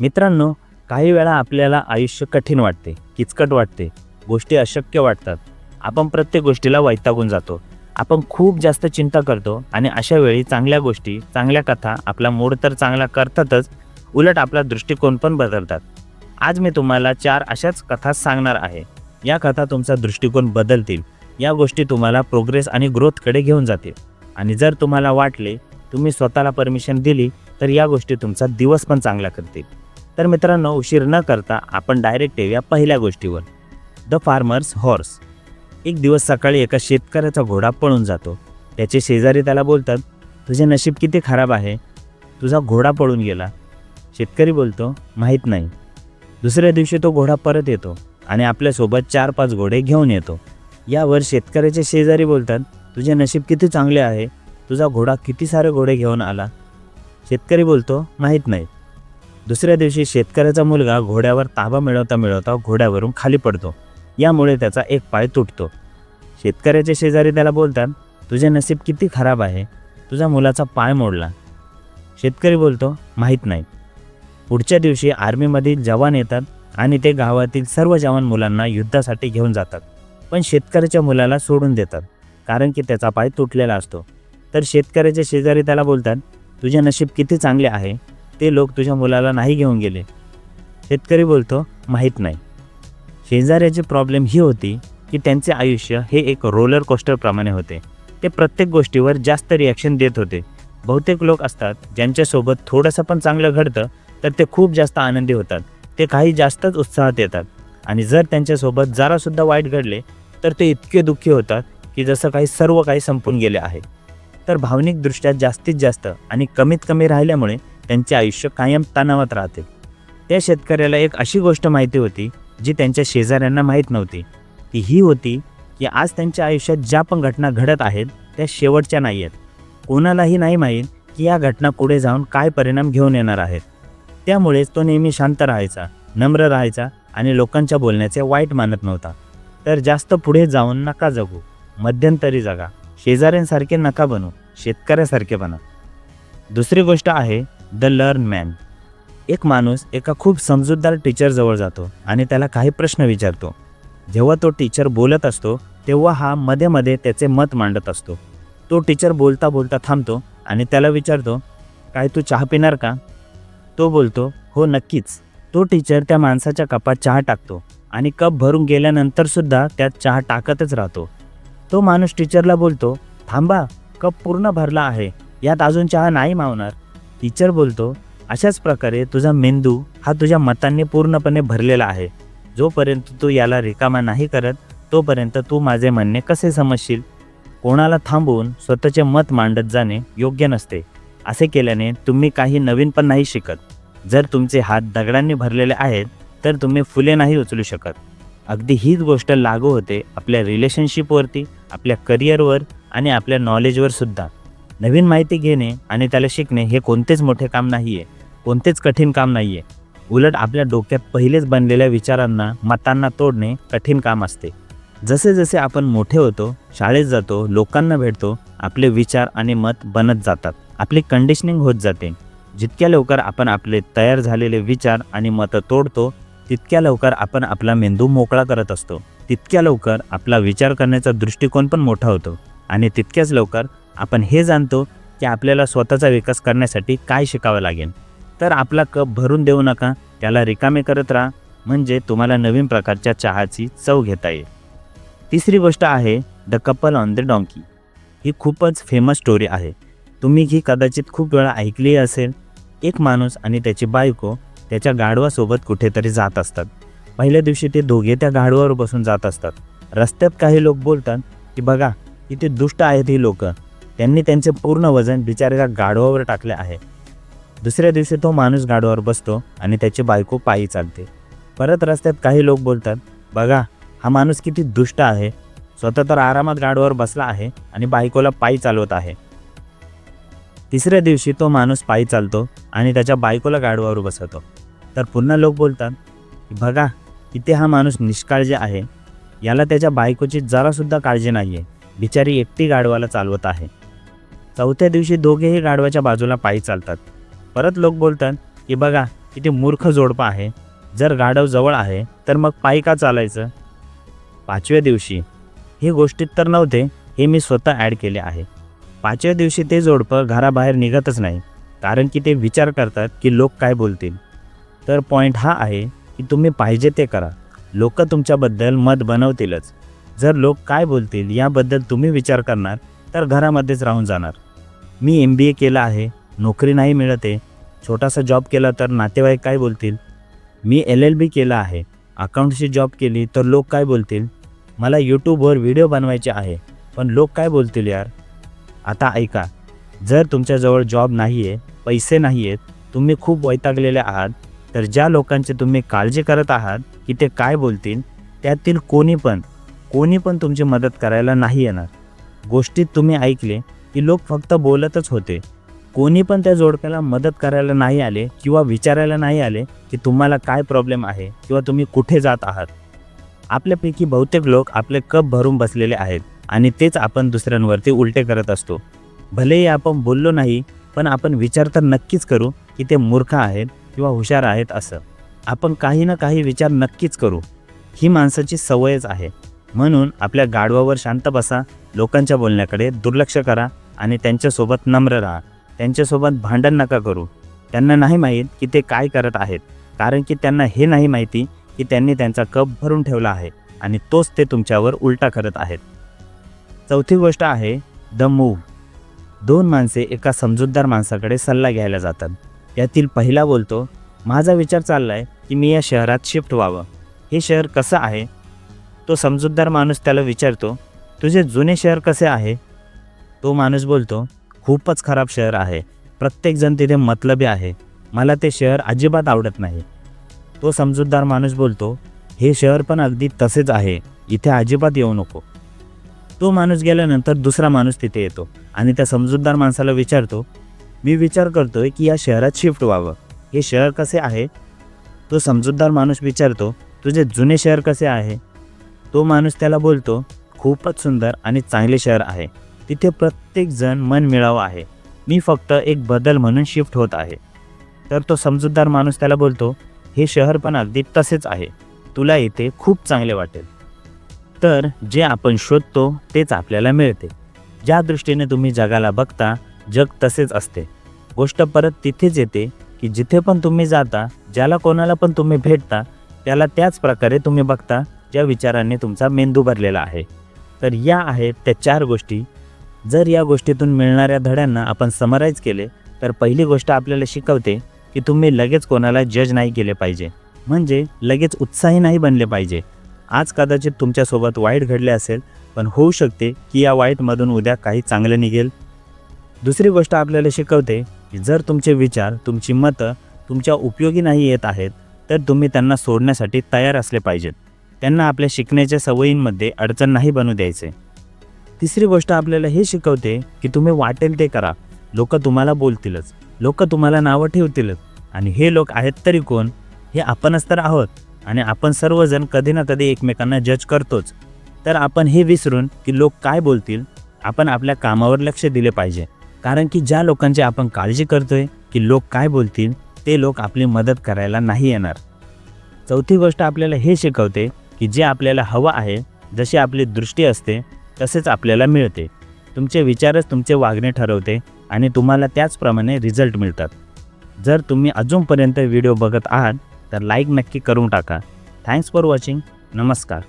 मित्रांनो काही वेळा आपल्याला आयुष्य कठीण वाटते किचकट वाटते गोष्टी अशक्य वाटतात. आपण प्रत्येक गोष्टीला वैतागून जातो. आपण खूप जास्त चिंता करतो आणि अशा वेळी चांगल्या गोष्टी चांगल्या कथा आपला मूड तर चांगला करतातच उलट आपला दृष्टिकोन पण बदलतात. आज मी तुम्हाला चार अशाच कथा सांगणार आहे. या कथा तुमचा दृष्टिकोन बदलतील. या गोष्टी तुम्हाला प्रोग्रेस आणि ग्रोथकडे घेऊन जातील. आणि जर तुम्हाला वाटले तुम्ही स्वतःला परमिशन दिली तर या गोष्टी तुमचा दिवस पण चांगला करतील. तर मित्रांनो उशीर न करता आपण डायरेक्ट येऊया पहिल्या गोष्टीवर. द फार्मर्स हॉर्स एक दिवस सकाळी एका शेतकऱ्याचा घोडा पळून जातो. त्याचे शेजारी त्याला बोलतात तुझे नशीब किती खराब आहे? तुझा घोडा पळून गेला. शेतकरी बोलतो माहीत नाही. दुसऱ्या दिवशी तो घोडा परत येतो आणि आपल्यासोबत चार पाच घोडे घेऊन येतो. यावर शेतकऱ्याचे शेजारी बोलतात तुझे नशीब किती चांगले आहे? तुझा घोडा किती सारे घोडे घेऊन आला? शेतकरी बोलतो माहीत नाही. दुसऱ्या दिवशी शेतकऱ्याचा मुलगा घोड्यावर ताबा मिळवता मिळवता घोड्यावरून खाली पडतो. यामुळे त्याचा एक पाय तुटतो. शेतकऱ्याचे शेजारी त्याला बोलतात तुझे नसीब किती खराब आहे. तुझ्या मुलाचा पाय मोडला. शेतकरी बोलतो माहीत नाही. पुढच्या दिवशी आर्मीमधील जवान येतात आणि ते गावातील सर्व जवान मुलांना युद्धासाठी घेऊन जातात. पण शेतकऱ्याच्या मुलाला सोडून देतात कारण की त्याचा पाय तुटलेला असतो. तर शेतकऱ्याचे शेजारी त्याला बोलतात तुझे नशीब किती चांगले आहे. ते लोक तुझ्या मुलाला नाही घेऊन गेले. शेतकरी बोलतो माहीत नाही. शेजाऱ्याची प्रॉब्लेम ही होती की त्यांचे आयुष्य हे एक रोलर कोस्टरप्रमाणे होते. ते प्रत्येक गोष्टीवर जास्त रिॲक्शन देत होते. बहुतेक लोक असतात ज्यांच्यासोबत थोडंसं पण चांगलं घडतं तर ते खूप जास्त आनंदी होतात. ते काही जास्तच उत्साहात येतात. आणि जर त्यांच्यासोबत जरासुद्धा वाईट घडले तर ते इतके दुःखी होतात की जसं काही सर्व काही संपून गेले आहे. तर भावनिकदृष्ट्या जास्तीत जास्त आणि कमीत कमी राहिल्यामुळे त्यांचे आयुष्य कायम तणावात राहते. त्या शेतकऱ्याला एक अशी गोष्ट माहिती होती जी त्यांच्या शेजाऱ्यांना माहीत नव्हती. ती ही होती की आज त्यांच्या आयुष्यात ज्या पण घटना घडत आहेत त्या शेवटच्या नाही आहेत. कोणालाही नाही माहीत की या घटना पुढे जाऊन काय परिणाम घेऊन येणार आहेत. त्यामुळेच तो नेहमी शांत राहायचा नम्र राहायचा आणि लोकांच्या बोलण्याचे वाईट मानत नव्हता. तर जास्त पुढे जाऊन नका जगू मध्यंतरी जगा. शेजाऱ्यांसारखे नका बनू शेतकऱ्यासारखे बना. दुसरी गोष्ट आहे द लर्न मॅन. एक माणूस एका खूप समजूतदार टीचरजवळ जातो आणि त्याला काही प्रश्न विचारतो. जेव्हा तो टीचर बोलत असतो तेव्हा हा मध्ये मध्ये त्याचे मत मांडत असतो. तो टीचर बोलता बोलता थांबतो आणि त्याला विचारतो काय तू चहा पिणार का? तो बोलतो हो नक्कीच. तो टीचर त्या माणसाच्या कपात चहा टाकतो आणि कप भरून गेल्यानंतरसुद्धा त्यात चहा टाकतच राहतो. तो माणूस टीचरला बोलतो थांबा कप पूर्ण भरला आहे. यात अजून चहा नाही मावणार. टीचर बोलतो अशाच प्रकारे तुझा मेंदू हा तुझ्या मतांनी पूर्णपणे भरलेला आहे. जोपर्यंत तू याला रिकामा नाही करत तोपर्यंत तू माझे म्हणणे कसे समजशील? कोणाला थांबवून स्वतःचे मत मांडत जाणे योग्य नसते. असे केल्याने तुम्ही काही नवीन पण नाही शिकत. जर तुमचे हात दगडांनी भरलेले आहेत तर तुम्ही फुले नाही उचलू शकत. अगदी हीच गोष्ट लागू होते आपल्या रिलेशनशिपवरती आपल्या करिअरवर आणि आपल्या नॉलेजवर सुद्धा. नवीन माहिती घेणे आणि त्याला शिकणे हे कोणतेच मोठे काम नाही आहे कोणतेच कठीण काम नाही आहे उलट आपल्या डोक्यात पहिलेच बनलेल्या विचारांना मतांना तोडणे कठीण काम असते. जसे जसे आपण मोठे होतो शाळेत जातो लोकांना भेटतो आपले विचार आणि मत बनत जातात. आपली कंडिशनिंग होत जाते. जितक्या लवकर आपण आपले तयार झालेले विचार आणि मतं तोडतो तितक्या लवकर आपण आपला मेंदू मोकळा करत असतो. तितक्या लवकर आपला विचार करण्याचा दृष्टिकोन पण मोठा होतो. आणि तितक्याच लवकर आपण हे जाणतो की आपल्याला स्वतःचा विकास करण्यासाठी काय शिकावं लागेल. तर आपला कप भरून देऊ नका त्याला रिकामे करत राहा म्हणजे तुम्हाला नवीन प्रकारच्या चहाची चव घेता येईल. तिसरी गोष्ट आहे the couple on the donkey. ही खूपच फेमस स्टोरी आहे. तुम्ही ही कदाचित खूप वेळा ऐकली असेल. एक माणूस आणि त्याची बायको त्याच्या गाढवासोबत कुठेतरी जात असतात. पहिल्या दिवशी ते दोघे त्या गाढवावर बसून जात असतात. रस्त्यात काही लोक बोलतात की बघा किती दुष्ट आहेत ही लोकं. त्यांनी त्यांचे पूर्ण वजन बिचाऱ्याच्या गाढवावर टाकले आहे. दुसऱ्या दिवशी तो माणूस गाढवावर बसतो आणि त्याची बायको पायी चालते. परत रस्त्यात काही लोक बोलतात बघा हा माणूस किती दुष्ट आहे. स्वतः तर आरामात गाडवावर बसला आहे आणि बायकोला पायी चालवत आहे. तिसऱ्या दिवशी तो माणूस पायी चालतो आणि त्याच्या बायकोला गाडवावर बसवतो. तर पुन्हा लोक बोलतात की बघा इथे हा माणूस निष्काळजी आहे. याला त्याच्या बायकोची जरासुद्धा काळजी नाही आहे बिचारी एकटी गाडवाला चालवत आहे. चौथ्या दिवशी दोघेही गाढवाच्या बाजूला पायी चालतात. परत लोक बोलतात की बघा किती मूर्ख जोडपं आहे. जर गाढव जवळ आहे तर मग पायी का चालायचं? पाचव्या दिवशी. हे गोष्टीत तर नव्हते हे मी स्वतः ॲड केले आहे. पाचव्या दिवशी ते जोडपं घराबाहेर निघतच नाही कारण की ते विचार करतात की लोक काय बोलतील. तर पॉईंट हा आहे की तुम्ही पाहिजे ते करा. लोक तुमच्याबद्दल मत बनवतीलच. जर लोक काय बोलतील याबद्दल तुम्ही विचार करणार तर घरामध्येच राहून जाणार. मी एम बी ए केलं आहे नोकरी नाही मिळत आहे छोटासा जॉब केला तर नातेवाईक काय बोलतील? मी एल एल बी केलं आहे अकाउंटची जॉब केली तर लोक काय बोलतील? मला यूट्यूबवर व्हिडिओ बनवायचे आहे पण लोक काय बोलतील यार? आता ऐका जर तुमच्याजवळ जॉब नाही आहे पैसे नाही आहेत तुम्ही खूप वैतागलेले आहात तर ज्या लोकांची तुम्ही काळजी करत आहात की ते काय बोलतील त्यातील कोणी पण कोणी पण तुमची मदत करायला नाही येणार. गोष्टीत तुम्ही ऐकले की लोक फक्त बोलतच होते. कोणी पण त्या जोडप्याला मदत करायला नाही आले किंवा विचारायला नाही आले की तुम्हाला काय प्रॉब्लेम आहे किंवा तुम्ही कुठे जात आहात. आपल्यापैकी बहुतेक लोक आपले कप भरून बसलेले आहेत आणि तेच आपण दुसऱ्यांवरती उलटे करत असतो. भलेही आपण बोललो नाही पण आपण विचार तर नक्कीच करू की ते मूर्ख आहेत किंवा हुशार आहेत असं. आपण काही ना काही विचार नक्कीच करू. ही माणसाची सवयच आहे. म्हणून आपल्या गाढवावर शांत बसा लोकांच्या बोलण्याकडे दुर्लक्ष करा आणि त्यांच्यासोबत नम्र राहा. त्यांच्यासोबत भांडण नका करू. त्यांना नाही माहीत की ते काय करत आहेत. कारण की त्यांना हे नाही माहिती की त्यांनी त्यांचा कप भरून ठेवला आहे आणि तोच ते तुमच्यावर उलटा करत आहेत. चौथी गोष्ट आहे द मूव दोन माणसे एका समजूतदार माणसाकडे सल्ला घ्यायला जातात. यातील पहिला बोलतो माझा विचार चालला आहे की मी या शहरात शिफ्ट व्हावं. हे शहर कसं आहे? तो समजूतदार माणूस त्याला विचारतो तुझे जुने शहर कसे आहे? तो माणूस बोलतो खूपच खराब शहर आहे. प्रत्येकजण तिथे मतलबी आहे. मला ते शहर अजिबात आवडत नाही. तो समजूतदार माणूस बोलतो हे शहर पण अगदी तसेच आहे. इथे अजिबात येऊ नको. तो माणूस गेल्यानंतर दुसरा माणूस तिथे येतो आणि त्या समजूतदार माणसाला विचारतो मी विचार करतोय की या शहरात शिफ्ट व्हावं? हे शहर कसे आहे? तो समजूतदार माणूस विचारतो तुझे जुने शहर कसे आहे? तो माणूस त्याला बोलतो खूपच सुंदर आणि चांगले शहर आहे. तिथे प्रत्येकजण मन मिळावं आहे. मी फक्त एक बदल म्हणून शिफ्ट होत आहे. तर तो समजूतदार माणूस त्याला बोलतो हे शहर पण अगदी तसेच आहे. तुला इथे खूप चांगले वाटेल. तर जे आपण शोधतो तेच आपल्याला मिळते. ज्या दृष्टीने तुम्ही जगाला बघता जग तसेच असते. गोष्ट परत तिथेच येते की जिथे पण तुम्ही जाता ज्याला कोणाला पण तुम्ही भेटता त्याला त्याच प्रकारे तुम्ही बघता ज्या विचारांनी तुमचा मेंदू भरलेला आहे. तर या आहेत त्या चार गोष्टी जर या गोष्टीतून मिळणाऱ्या धड्यांना आपण समराईज केले तर पहिली गोष्ट आपल्याला शिकवते की तुम्ही लगेच कोणाला जज नाही केले पाहिजे. म्हणजे लगेच उत्साही नाही बनले पाहिजे. आज कदाचित तुमच्यासोबत वाईट घडले असेल पण होऊ शकते की या वाईटमधून उद्या काही चांगलं निघेल. दुसरी गोष्ट आपल्याला शिकवते की जर तुमचे विचार तुमची मतं तुमच्या उपयोगी नाही येत आहेत तर तुम्ही त्यांना सोडण्यासाठी तयार असले पाहिजेत. त्यांना आपल्या शिकण्याच्या सवयींमध्ये अडचण नाही बनू द्यायचे. तिसरी गोष्ट आपल्याला हे शिकवते की तुम्ही वाटेल ते करा. लोक तुम्हाला बोलतीलच. लोक तुम्हाला नावं ठेवतीलच. आणि हे लोक आहेत तरी कोण? हे आपणच तर आहोत. आणि आपण सर्वजण कधी ना कधी एकमेकांना जज करतोच. तर आपण हे विसरून की लोक काय बोलतील? आपण आपल्या कामावर लक्ष दिले पाहिजे. कारण की ज्या लोकांची आपण काळजी करतोय की लोक काय बोलतील ते लोक आपली मदत करायला नाही येणार. चौथी गोष्ट आपल्याला हे शिकवते की जे आपल्याला हवं आहे जशी आपली दृष्टी असते तसेच आपल्याला मिळते. तुमचे विचारच तुमचे वागणे ठरवते आणि तुम्हाला त्याचप्रमाणे रिझल्ट मिळतात. जर तुम्ही अजूनपर्यंत व्हिडिओ बघत आहात तर लाईक नक्की करून टाका. थँक्स फॉर वॉचिंग नमस्कार.